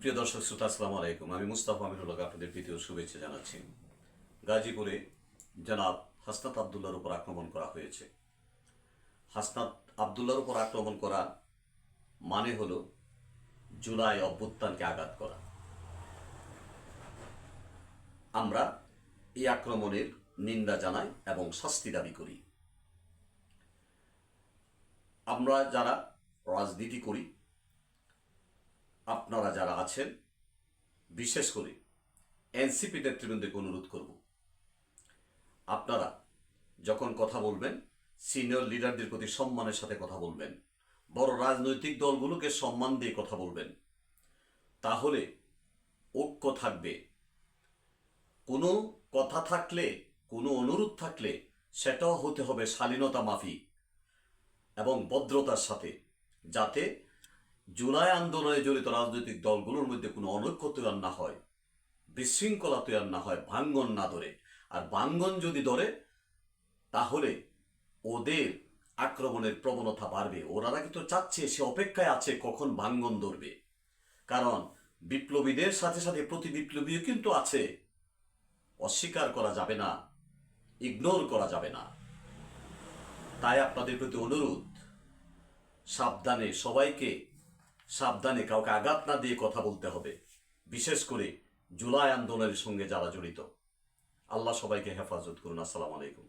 প্রিয় দর্শক, শ্রোতা, আসসালামু আলাইকুম। আমি মুস্তাফা আমিনুল হক আপনাদের প্রীতীয় শুভেচ্ছা জানাচ্ছি। গাজীপুরে জনাব হাসনাত আবদুল্লার উপর আক্রমণ করা হয়েছে। হাসনাত আবদুল্লার উপর আক্রমণ করা মানে হল জুলাই অভ্যুত্থানকে আঘাত করা। আমরা এই আক্রমণের নিন্দা জানাই এবং শাস্তি দাবি করি। আমরা যারা রাজনীতি করি আপনারা যারা আছেন, বিশেষ করে এনসিপি নেতৃবৃন্দকে অনুরোধ করব। আপনারা যখন কথা বলবেন, সিনিয়র লিডারদের প্রতি সম্মানের সাথে কথা বলবেন, বড় রাজনৈতিক দলগুলোকে সম্মান দিয়ে কথা বলবেন, তাহলে ঐক্য থাকবে। কোনো কথা থাকলে, কোনো অনুরোধ থাকলে সেটাও হতে হবে শালীনতা মাফিক এবং ভদ্রতার সাথে, যাতে জুলাই আন্দোলনে জড়িত রাজনৈতিক দলগুলোর মধ্যে কোনো অনৈক্য তৈরি না হয়, বিশৃঙ্খলা তৈরি না হয়, ভাঙ্গন না ধরে। আর ভাঙ্গন যদি ধরে, তাহলে ওদের আক্রমণের প্রবণতা বাড়বে। ওনারা কিন্তু চাচ্ছে, সে অপেক্ষায় আছে কখন ভাঙ্গন ধরবে। কারণ বিপ্লবীদের সাথে সাথে প্রতি বিপ্লবীও কিন্তু আছে। অস্বীকার করা যাবে না, ইগনোর করা যাবে না। তাই আপনাদের প্রতি অনুরোধ, সাবধানে সবাইকে সাবধানে কাউকে আঘাত না দিয়ে কথা বলতে হবে, বিশেষ করে জুলাই আন্দোলনের সঙ্গে যারা জড়িত। আল্লাহ সবাইকে হেফাজত করুন। আসসালামু আলাইকুম।